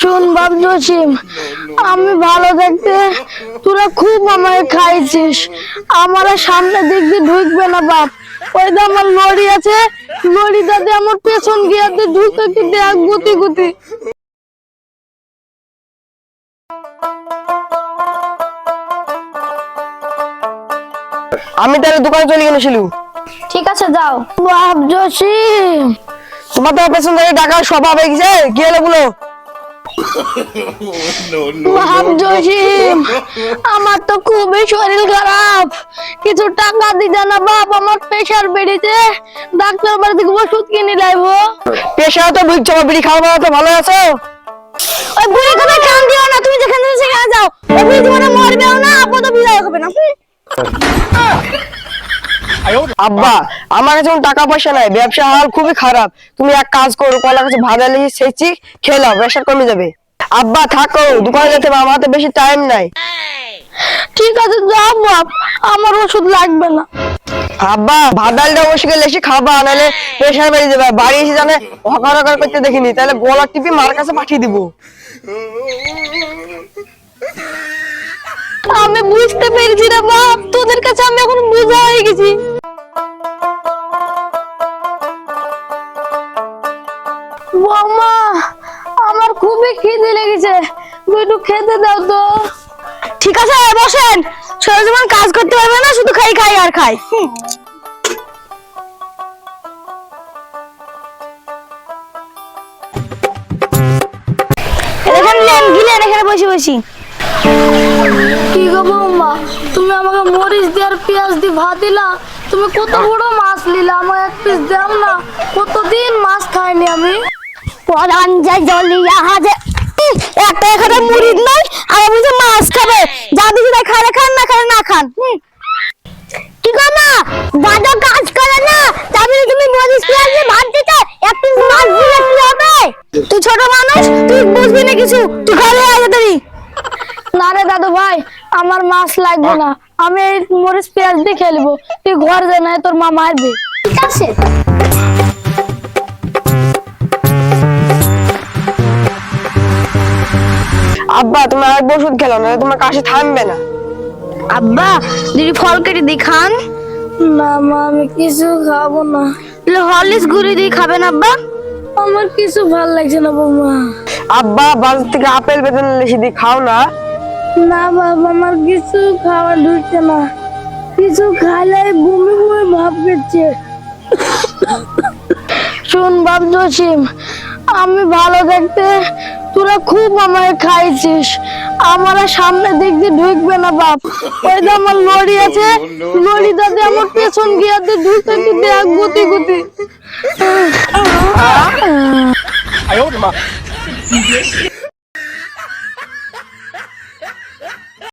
শোন বাপ জসিম আমি ভালো দেখতে তোরা খুব আমায় খাইছিস। আমার সামনে দিক দিয়ে ঢুকবে না বাপ। ওই যে আমার লড়ি আছে লড়িটা দিয়ে আমার পেছন গিয়ে দিয়ে ঢুকে কি দেখ গুতি গুতি। আমি তাহলে দোকানে চলে গেলে শিলু। ঠিক আছে যাও। বাপ জসিম। তোমার তো পেছন থেকে টাকা স্বভাব হয়ে গেছে কি হলো বলো? আমার তো খুবই শরীর খারাপ। কিছু টাকা দিতে না বাপ আমার প্রেশার বেড়েছে। ডাক্তার বাড়ি থেকে ওষুধ কিনে লাইবো পেশা তো আমার বিড়ি খাওয়া তো ভালো আছো? ওই বুড়ি কথা কান দিও না তুমি যেখানে সেখানে যাও। ওই বুড়ি জীবনে মরবেও না আপদ বিদায় হবে না আব্বা আমার কাছে টাকা পয়সা নাই ব্যবসা হাল খুবই খারাপ। তুমি এক কাজ করো কলা কাছে ভাজা লেগে সেচি খেলাও ব্যবসা কমে যাবে। আব্বা থাকো দোকানে যেতে হবে আমার হাতে বেশি টাইম নাই। ঠিক আছে যাও বাপ আমার ওষুধ লাগবে না। আব্বা ভাত ডালটা অবশ্যই লেসি খাবা নাহলে প্রেশার বেড়ে যাবে। বাড়ি এসে জানে হকার হকার করতে দেখিনি তাহলে গলা টিপি মার কাছে পাঠিয়ে দিব। আমি বুঝতে পেরেছি না বাপ তোদের কাছে আমি এখন বোঝা হয়ে গেছি। বৌমা আমার খুবই খিদে লেগেছে। একটু খেতে দাও তো। ঠিক আছে বসেন। সারা জীবন কাজ করতে পারবে না শুধু খাই খাই আর খাই। এখানে নেন গিলেন এখানে বসে বসি। কি গো বৌমা তুমি আমাকে মরিচ দিয়ে আর পেঁয়াজ দিয়ে ভাত দিলা? তুমি কত বড় মাছ নিলা আমার এক পিস দাও না। কতদিন মাছ খাইনি আমি? পরান যায় জলিয়া হাজে। একটা এখানে মুড়ি নাই আর আমি যে মাছ খাবে। যা দিদি তাই খালে খান না খালে না খান। কি গো মা দাদা কাজ করে না? তাহলে তুমি মরিচ পেঁয়াজ দিয়ে ভাত দিতে? এক পিস মাছ দিলে কি হবে? তুই ছোট মানুষ তুই বুঝবি না কিছু। তুই ঘরে আয় তাড়াতাড়ি। না রে দাদু ভাই আমার মাছ লাগবে না। আমি মরিচ পেঁয়াজ দিয়ে খেলব। তুই ঘর যা না তোর মা মারবে। ঠিক আছে। আব্বা তুমি আর ওষুধ খেলো না তোমার কাশি থামবে না। আব্বা দিদি ফল কেটে দি খান। না মা আমি কিছু খাব না। হরলিক্স গুড়ি দিয়ে খাবেন আব্বা। আমার কিছু ভালো লাগছে না বৌমা। আব্বা বাজার থেকে আপেল বেতন লেসি দিয়ে খাও না। না বাবা আমার কিছু খাওয়া ঢুকছে না। কিছু খাইলে বমি বমি ভাব পেচ্ছে শোন বাপ জসিম আমি ভালো দেখতে, তোরা খুব আমায় খাইছিস। আমার সামনে দিক দিয়ে ঢুকবে না, বাপ। ওই যে আমার লড়ি আছে, লড়ি দাদি আমার পেছন গিয়ে দিয়ে ঢুকতে দিতে এক গুতি গুতি। আয় মা।